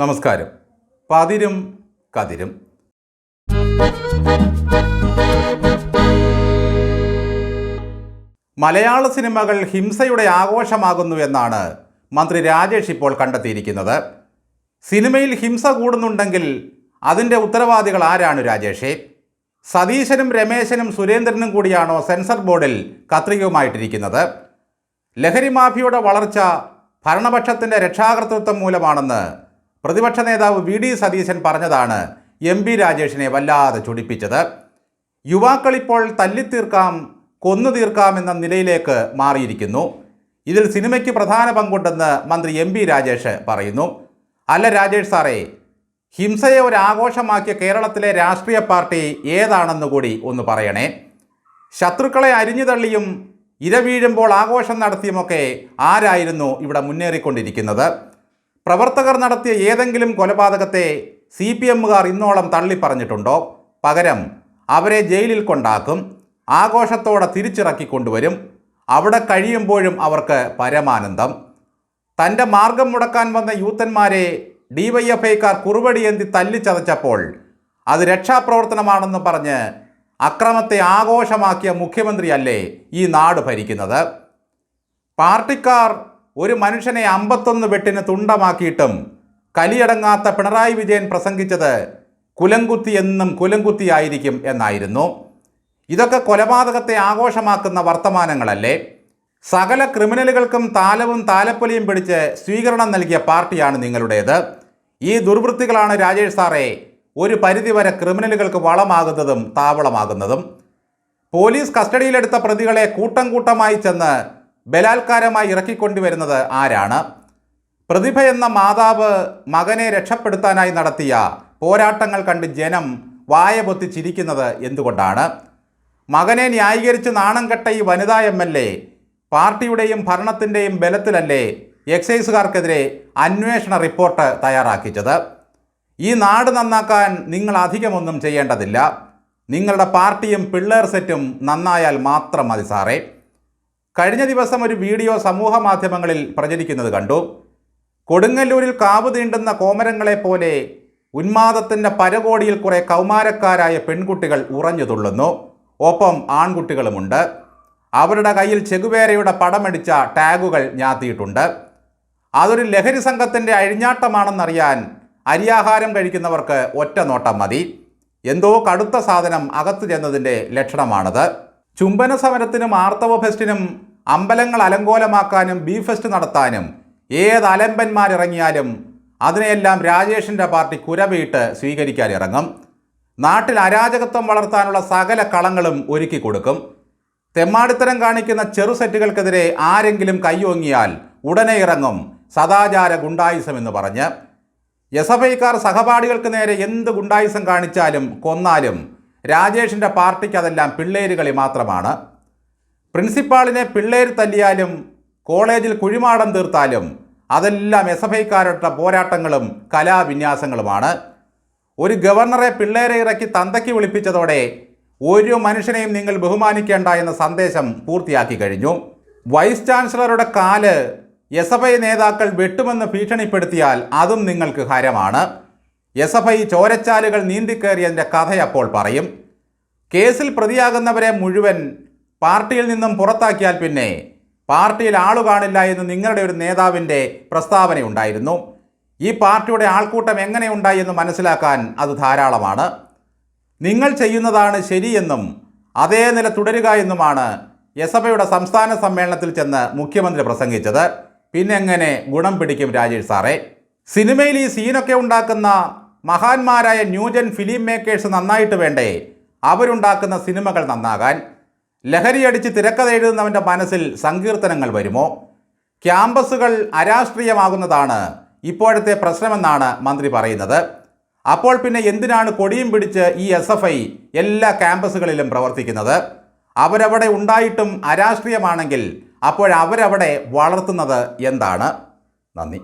നമസ്കാരം. പതിരും കതിരും. മലയാള സിനിമകൾ ഹിംസയുടെ ആഘോഷമാകുന്നു എന്നാണ് മന്ത്രി രാജേഷ് ഇപ്പോൾ കണ്ടെത്തിയിരിക്കുന്നത്. സിനിമയിൽ ഹിംസ കൂടുന്നുണ്ടെങ്കിൽ അതിന്റെ ഉത്തരവാദികൾ ആരാണ് രാജേഷേ? സതീശനും രമേശനും സുരേന്ദ്രനും കൂടിയാണോ സെൻസർ ബോർഡിൽ കത്രികയുമായിട്ടിരിക്കുന്നത്? ലഹരി മാഫിയുടെ വളർച്ച ഭരണപക്ഷത്തിന്റെ രക്ഷാകർതൃത്വം മൂലമാണെന്ന് പ്രതിപക്ഷ നേതാവ് വി ഡി സതീശൻ പറഞ്ഞതാണ് എം പി രാജേഷിനെ വല്ലാതെ ചൊടിപ്പിച്ചത്. യുവാക്കളിപ്പോൾ തല്ലിത്തീർക്കാം കൊന്നു തീർക്കാം എന്ന നിലയിലേക്ക് മാറിയിരിക്കുന്നു. ഇതിൽ സിനിമയ്ക്ക് പ്രധാന പങ്കുണ്ടെന്ന് മന്ത്രി എം പി രാജേഷ് പറയുന്നു. അല്ല രാജേഷ് സാറേ ഹിംസയെ ഒരു ആഘോഷമാക്കിയ കേരളത്തിലെ രാഷ്ട്രീയ പാർട്ടി ഏതാണെന്ന് കൂടി ഒന്ന് പറയണേ. ശത്രുക്കളെ അരിഞ്ഞു തള്ളിയും ഇരവീഴുമ്പോൾ ആഘോഷം നടത്തിയുമൊക്കെ ആരായിരുന്നു ഇവിടെ മുന്നേറിക്കൊണ്ടിരിക്കുന്നത്? പ്രവർത്തകർ നടത്തിയ ഏതെങ്കിലും കൊലപാതകത്തെ സി പി എമ്മുകാർ ഇന്നോളം തള്ളിപ്പറഞ്ഞിട്ടുണ്ടോ? പകരം അവരെ ജയിലിൽ കൊണ്ടാക്കും ആഘോഷത്തോടെ തിരിച്ചിറക്കി കൊണ്ടുവരും അവിടെ കഴിയുമ്പോഴും അവർക്ക് പരമാനന്ദം. തന്റെ മാർഗം മുടക്കാൻ വന്ന യൂത്തന്മാരെ ഡിവൈഎഫ്ഐക്കാർ കുറുവടിയേന്തി തല്ലിച്ചതച്ചപ്പോൾ അത് രക്ഷാപ്രവർത്തനമാണെന്ന് പറഞ്ഞ് അക്രമത്തെ ആഘോഷമാക്കിയ മുഖ്യമന്ത്രിയല്ലേ ഈ നാട് ഭരിക്കുന്നത്? പാർട്ടിക്കാർ ഒരു മനുഷ്യനെ അമ്പത്തൊന്ന് വെട്ടിന് തുണ്ടമാക്കിയിട്ടും കലിയടങ്ങാത്ത പിണറായി വിജയൻ പ്രസംഗിച്ചത് കുലംകുത്തി എന്നും കുലംകുത്തിയായിരിക്കും എന്നായിരുന്നു. ഇതൊക്കെ കൊലപാതകത്തെ ആഘോഷമാക്കുന്ന വർത്തമാനങ്ങളല്ലേ? സകല ക്രിമിനലുകൾക്കും താലവും താലപ്പൊലിയും പിടിച്ച് സ്വീകരണം നൽകിയ പാർട്ടിയാണ് നിങ്ങളുടേത്. ഈ ദുർവൃത്തികളാണ് രാജേഷ് സാറേ ഒരു പരിധിവരെ ക്രിമിനലുകൾക്ക് വളമാകുന്നതും താവളമാകുന്നതും. പോലീസ് കസ്റ്റഡിയിലെടുത്ത പ്രതികളെ കൂട്ടം കൂട്ടമായി ചെന്ന് ബലാത്കാരമായി ഇറക്കിക്കൊണ്ടുവരുന്നത് ആരാണ്? പ്രതിഭ എന്ന മാതാവ് മകനെ രക്ഷപ്പെടുത്താനായി നടത്തിയ പോരാട്ടങ്ങൾ കണ്ട് ജനം വായ പൊത്തിച്ചിരിക്കുന്നത് എന്തുകൊണ്ടാണ്? മകനെ ന്യായീകരിച്ച് നാണം കെട്ട ഈ വനിതാ എം എൽ എ പാർട്ടിയുടെയും ഭരണത്തിന്റെയും ബലത്തിലല്ലേ എക്സൈസുകാർക്കെതിരെ അന്വേഷണ റിപ്പോർട്ട് തയ്യാറാക്കിച്ചത്? ഈ നാട് നന്നാക്കാൻ നിങ്ങൾ അധികമൊന്നും ചെയ്യേണ്ടതില്ല. നിങ്ങളുടെ പാർട്ടിയും പിള്ളേർ സെറ്റും നന്നായാൽ മാത്രം മതി സാറേ. കഴിഞ്ഞ ദിവസം ഒരു വീഡിയോ സമൂഹ മാധ്യമങ്ങളിൽ പ്രചരിക്കുന്നത് കണ്ടു. കൊടുങ്ങല്ലൂരിൽ കാവ് തീണ്ടുന്ന കോമരങ്ങളെ പോലെ ഉന്മാദത്തിന്റെ പരകോടിയിൽ കുറേ കൗമാരക്കാരായ പെൺകുട്ടികൾ ഉറഞ്ഞു തുള്ളുന്നു. ഒപ്പം ആൺകുട്ടികളുമുണ്ട്. അവരുടെ കയ്യിൽ ചെകുവേരയുടെ പടമടിച്ച ടാഗുകൾ ഞാത്തിയിട്ടുണ്ട്. അതൊരു ലഹരി സംഘത്തിന്റെ അഴിഞ്ഞാട്ടമാണെന്നറിയാൻ അരിയാഹാരം കഴിക്കുന്നവർക്ക് ഒറ്റ നോട്ടം മതി. എന്തോ കടുത്ത സാധനം അകത്തു ചെന്നതിന്റെ ലക്ഷണമാണത്. ചുംബന സമരത്തിനും ആർത്തവ ഫെസ്റ്റിനും അമ്പലങ്ങൾ അലങ്കോലമാക്കാനും ബി ഫെസ്റ്റ് നടത്താനും ഏത് അലമ്പന്മാരിറങ്ങിയാലും അതിനെയെല്ലാം രാജേഷിന്റെ പാർട്ടി കുരവീട്ട് സ്വീകരിക്കാനിറങ്ങും നാട്ടിൽ അരാജകത്വം വളർത്താനുള്ള സകല കളങ്ങളും ഒരുക്കി കൊടുക്കും. തെമ്മാടിത്തരം കാണിക്കുന്ന ചെറു സെറ്റുകൾക്കെതിരെ ആരെങ്കിലും കൈയോങ്ങിയാൽ ഉടനെ ഇറങ്ങും സദാചാര ഗുണ്ടായുസം എന്ന് പറഞ്ഞ്. എസ് എഫ് ഐക്കാർ സഹപാഠികൾക്ക് നേരെ എന്ത് ഗുണ്ടായുസം കാണിച്ചാലും കൊന്നാലും രാജേഷിന്റെ പാർട്ടിക്ക് അതെല്ലാം പിള്ളേരുകളി മാത്രമാണ്. പ്രിൻസിപ്പാളിനെ പിള്ളേർ തല്ലിയാലും കോളേജിൽ കുഴിമാടം തീർത്താലും അതെല്ലാം എസ് എഫ് ഐക്കാരുടെ പോരാട്ടങ്ങളും കലാവിന്യാസങ്ങളുമാണ്. ഒരു ഗവർണറെ പിള്ളേരെ ഇറക്കി തന്തയ്ക്ക് വിളിപ്പിച്ചതോടെ ഒരു മനുഷ്യനെയും നിങ്ങൾ ബഹുമാനിക്കേണ്ട എന്ന സന്ദേശം പൂർത്തിയാക്കി കഴിഞ്ഞു. വൈസ് ചാൻസലറുടെ കാൽ എസ് എഫ് ഐ നേതാക്കൾ വെട്ടുമെന്ന് ഭീഷണിപ്പെടുത്തിയാൽ അതും നിങ്ങൾക്ക് ഹരമാണ്. എസ് എഫ് ഐ ചോരച്ചാലുകൾ നീന്തിക്കേറിയതിന്റെ കഥയപ്പോൾ പറയും കേസിൽ പ്രതിയാകുന്നവരെ മുഴുവൻ പാർട്ടിയിൽ നിന്നും പുറത്താക്കിയാൽ പിന്നെ പാർട്ടിയിൽ ആളു കാണില്ല എന്ന് നിങ്ങളുടെ ഒരു നേതാവിന്റെ പ്രസ്താവനയുണ്ടായിരുന്നു ഈ പാർട്ടിയുടെ ആൾക്കൂട്ടം എങ്ങനെയുണ്ടായി എന്ന് മനസ്സിലാക്കാൻ അത് ധാരാളമാണ്. നിങ്ങൾ ചെയ്യുന്നതാണ് ശരിയെന്നും അതേ നില തുടരുക എന്നുമാണ് എസ് എഫ് സംസ്ഥാന സമ്മേളനത്തിൽ ചെന്ന് മുഖ്യമന്ത്രി പ്രസംഗിച്ചത്. പിന്നെ എങ്ങനെ ഗുണം പിടിക്കും രാജേഷ് സാറേ? സിനിമയിൽ ഈ സീനൊക്കെ ഉണ്ടാക്കുന്ന മഹാന്മാരായ ന്യൂജൻ ഫിലിം മേക്കേഴ്സ് നന്നായിട്ട് വേണ്ടേ? അവരുണ്ടാക്കുന്ന സിനിമകൾ നന്നാകാൻ. ലഹരിയടിച്ച് തിരക്കഥ എഴുതുന്നവന്റെ മനസ്സിൽ സങ്കീർത്തനങ്ങൾ വരുമോ? ക്യാമ്പസുകൾ അരാഷ്ട്രീയമാകുന്നതാണ് ഇപ്പോഴത്തെ പ്രശ്നമെന്നാണ് മന്ത്രി പറയുന്നത്. അപ്പോൾ പിന്നെ എന്തിനാണ് കൊടിയും പിടിച്ച് ഈ എസ് എഫ് ഐ എല്ലാ ക്യാമ്പസുകളിലും പ്രവർത്തിക്കുന്നത്? അവരവിടെ ഉണ്ടായിട്ടും അരാഷ്ട്രീയമാണെങ്കിൽ അപ്പോൾ അവരവിടെ വളർത്തുന്നത് എന്താണ്? നന്ദി.